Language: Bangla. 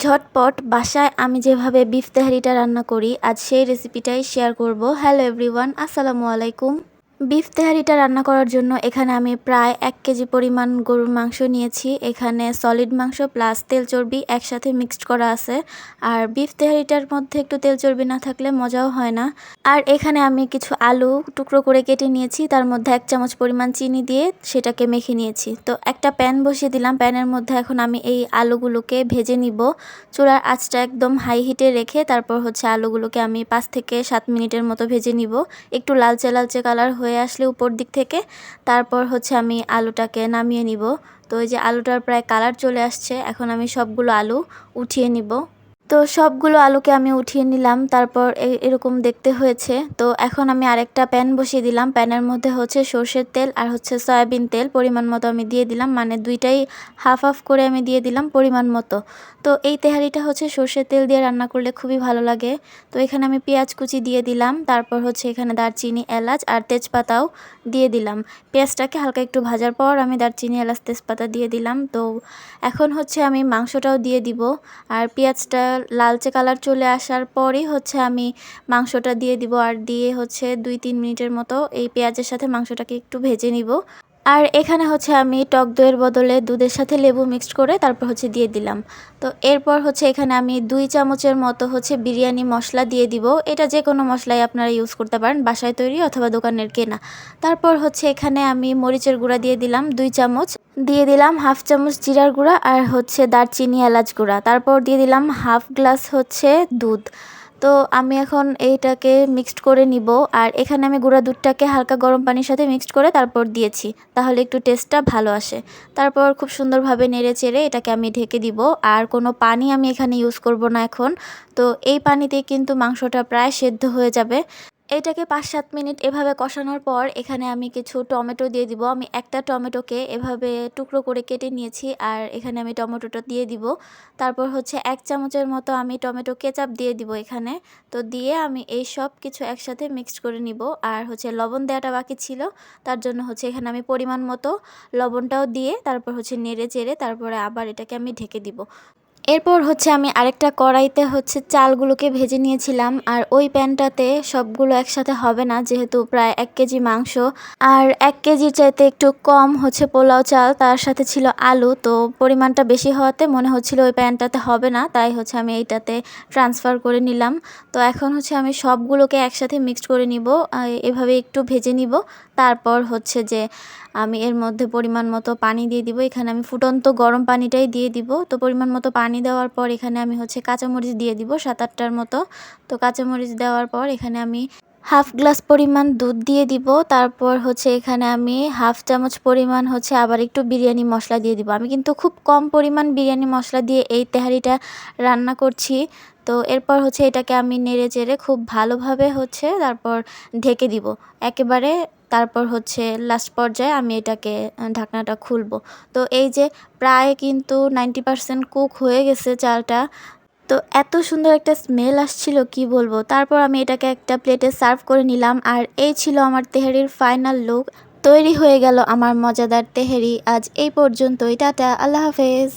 ঝটপট বাসায় আমি যেভাবে বিফ তেহারিটা রান্না করি, আজ সেই রেসিপিটাই শেয়ার করব। হ্যালো এভরিওয়ান আসসালামু আলাইকুম। বিফ তেহারিটা রান্না করার জন্য এখানে আমি প্রায় এক কেজি পরিমাণ গরুর মাংস নিয়েছি। এখানে সলিড মাংস প্লাস তেল চর্বি একসাথে মিক্সড করা আছে। আর বিফ তেহারিটার মধ্যে একটু তেল চর্বি না থাকলে মজাও হয় না। আর এখানে আমি কিছু আলু টুকরো করে কেটে নিয়েছি। তার মধ্যে এক চামচ পরিমাণ চিনি দিয়ে সেটাকে মেখে নিয়েছি। তো একটা প্যান বসিয়ে দিলাম। প্যানের মধ্যে এখন আমি এই আলুগুলোকে ভেজে নিব। চুলার আঁচটা একদম হাই হিটে রেখে তারপর হচ্ছে আলুগুলোকে আমি পাঁচ থেকে সাত মিনিটের মতো ভেজে নিব। একটু লালচে লালচে কালার হয়ে আসলে উপর দিক থেকে। তারপর হচ্ছে আমি আলুটাকে নামিয়ে নিব। তো এই যে আলুটার প্রায় কালার চলে আসছে, এখন আমি সবগুলো আলু উঠিয়ে নিব। তো সবগুলো আলুকে আমি উঠিয়ে নিলাম, তারপর এরকম দেখতে হয়েছে। তো এখন আমি আরেকটা প্যান বসিয়ে দিলাম। প্যানের মধ্যে হচ্ছে সর্ষের তেল আর হচ্ছে সয়াবিন তেল পরিমাণ মতো আমি দিয়ে দিলাম। মানে দুইটাই হাফ হাফ করে আমি দিয়ে দিলাম পরিমাণ মতো। তো এই তেহারিটা হচ্ছে সর্ষের তেল দিয়ে রান্না করলে খুবই ভালো লাগে। তো এখানে আমি পেঁয়াজ কুচি দিয়ে দিলাম, তারপর হচ্ছে এখানে দারচিনি, এলাচ আর তেজপাতাও দিয়ে দিলাম। পেঁয়াজটাকে হালকা একটু ভাজার পর আমি দারচিনি, এলাচ, তেজপাতা দিয়ে দিলাম। তো এখন হচ্ছে আমি মাংসটাও দিয়ে দিব। আর পেঁয়াজটা লালচে কালার চলে আসার পরই হচ্ছে আমি মাংসটা দিয়ে দিব আর দিয়ে হচ্ছে দুই তিন মিনিটের মতো এই পেঁয়াজের সাথে মাংসটাকে একটু ভেজে নিব। আর এখানে হচ্ছে আমি টক দইয়ের বদলে দুধের সাথে লেবু মিক্সড করে তারপর হচ্ছে দিয়ে দিলাম। তো এরপর হচ্ছে এখানে আমি দুই চামচের মতো হচ্ছে বিরিয়ানি মশলা দিয়ে দিব। এটা যে কোনো মশলাই আপনারা ইউজ করতে পারেন, বাসায় তৈরি অথবা দোকানের কেনা। তারপর হচ্ছে এখানে আমি মরিচের গুঁড়া দিয়ে দিলাম দুই চামচ। দিয়ে দিলাম হাফ চামচ জিরার গুঁড়া আর হচ্ছে দারচিনি এলাচ গুঁড়া। তারপর দিয়ে দিলাম হাফ গ্লাস হচ্ছে দুধ। তো আমি এখন এইটাকে মিক্সড করে নিব। আর এখানে আমি গুঁড়া দুধটাকে হালকা গরম পানির সাথে মিক্সড করে তারপর দিয়েছি। তাহলে একটু টেস্টটা ভালো আসে। তারপর খুব সুন্দরভাবে নেড়ে চেড়ে এটাকে আমি ঢেকে দিব। আর কোনো পানি আমি এখানে ইউজ করব না এখন। তো এই পানিতে কিন্তু মাংসটা প্রায় সেদ্ধ হয়ে যাবে। এটাকে পাঁচ সাত মিনিট এভাবে কষানোর পর এখানে আমি কিছু টমেটো দিয়ে দিব। আমি একটা টমেটোকে এভাবে টুকরো করে কেটে নিয়েছি আর এখানে আমি টমেটোটা দিয়ে দিব। তারপর হচ্ছে এক চামচের মতো আমি টমেটো কেচাপ দিয়ে দিব এখানে। তো দিয়ে আমি এই সব কিছু একসাথে মিক্সড করে নিব। আর হচ্ছে লবণ দেওয়াটা বাকি ছিল। তার জন্য হচ্ছে এখানে আমি পরিমাণ মতো লবণটাও দিয়ে তারপর হচ্ছে নেড়ে চেড়ে তারপরে আবার এটাকে আমি ঢেকে দিব। এরপর হচ্ছে আমি আরেকটা কড়াইতে হচ্ছে চালগুলোকে ভেজে নিয়েছিলাম, আর ওই প্যানটাতে সবগুলো একসাথে হবে না, যেহেতু প্রায় এক কেজি মাংস। আর এক কেজির চাইতে একটু কম হচ্ছে পোলাও চাল, তার সাথে ছিল আলু, তো পরিমাণটা বেশি হওয়াতে মনে হচ্ছিল ওই প্যানটাতে হবে না, তাই হচ্ছে আমি এইটাতে ট্রান্সফার করে নিলাম। তো এখন হচ্ছে আমি সবগুলোকে একসাথে মিক্সড করে নিব এভাবে একটু ভেজে নিব। তারপর হচ্ছে যে আমি এর মধ্যে পরিমাণ মতো পানি দিয়ে দিব। এখানে আমি ফুটন্ত গরম পানিটাই দিয়ে দিব। তো পরিমাণ মতো পানি দেওয়ার পর এখানে আমি হচ্ছে কাঁচামরিচ দিয়ে দিব সাত আটটার মতো। তো কাঁচামরিচ দেওয়ার পর এখানে আমি হাফ গ্লাস পরিমাণ দুধ দিয়ে দিব। তারপর হচ্ছে এখানে আমি হাফ চামচ পরিমাণ হচ্ছে আবার একটু বিরিয়ানি মশলা দিয়ে দিব। আমি কিন্তু খুব কম পরিমাণ বিরিয়ানি মশলা দিয়ে এই তেহারিটা রান্না করছি। তো এরপর হচ্ছে এটাকে আমি নেড়ে চেড়ে খুব ভালোভাবে হচ্ছে তারপর ঢেকে দিব। একেবারে তারপর হচ্ছে লাস্ট পর্যায়ে আমি এটাকে ঢাকনাটা খুলবো। তো এই যে প্রায় কিন্তু নাইনটি পারসেন্ট কুক হয়ে গেছে চালটা তো এত সুন্দর একটা স্মেল আসছিল, কি বলব? তারপর আমি এটাকে একটা প্লেটে সার্ভ করে নিলাম, আর এই ছিল আমার তেহারির ফাইনাল লুক তৈরি হয়ে গেল আমার মজাদার তেহারি। আজ এই পর্যন্তই, টাটা, আল্লাহ হাফেজ।